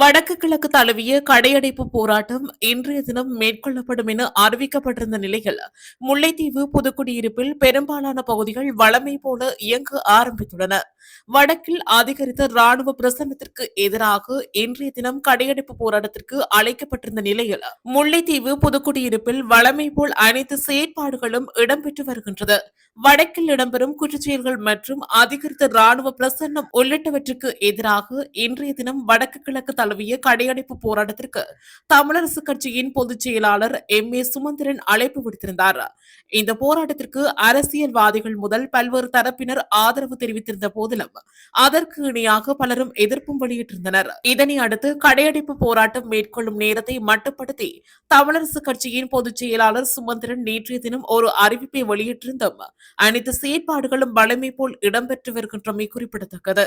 வடக்கு கிழக்கு தழுவிய கடையடைப்பு போராட்டம் இன்றைய தினம் மேற்கொள்ளப்படும் என அறிவிக்கப்பட்டிருந்த நிலையில் முல்லைத்தீவு புதுக்குடியிருப்பில் பெரும்பாலான பகுதிகள் வளமை போல இயங்க ஆரம்பித்துள்ளன. வடக்கில் அதிகரித்த ராணுவ பிரசன்னத்திற்கு எதிராக இன்றைய தினம் கடையடைப்பு போராட்டத்திற்கு அழைக்கப்பட்டிருந்த நிலையில் முல்லைத்தீவு புதுக்குடியிருப்பில் வளமை போல் அனைத்து செயற்பாடுகளும் இடம்பெற்று வருகின்றது. வடக்கில் இடம்பெறும் குற்றச்செயல்கள் மற்றும் அதிகரித்த ராணுவ பிரசன்னம் உள்ளிட்டவற்றுக்கு எதிராக இன்றைய தினம் வடக்கு கிழக்கு தழுவிய கடையடைப்பு போராட்டத்திற்கு தமிழரசு கட்சியின் பொதுச் செயலாளர் எம். ஏ. சுமந்திரன் அழைப்பு விடுத்திருந்தார். இந்த போராட்டத்திற்கு அரசியல்வாதிகள் முதல் பல்வேறு தரப்பினர் ஆதரவு தெரிவித்திருந்த போதிலும் அதற்கு இணையாக பலரும் எதிர்ப்பும் வெளியிட்டிருந்தனர். இதனை அடுத்து கடையடைப்பு போராட்டம் மேற்கொள்ளும் நேரத்தை மட்டுப்படுத்தி தமிழரசு கட்சியின் பொதுச் செயலாளர் சுமந்திரன் நேற்றைய தினம் ஒரு அறிவிப்பை வெளியிட்டிருந்தும் அனைத்து செயற்பாடுகளும் வளமை போல் இடம்பெற்று வருகின்றமை குறிப்பிடத்தக்கது.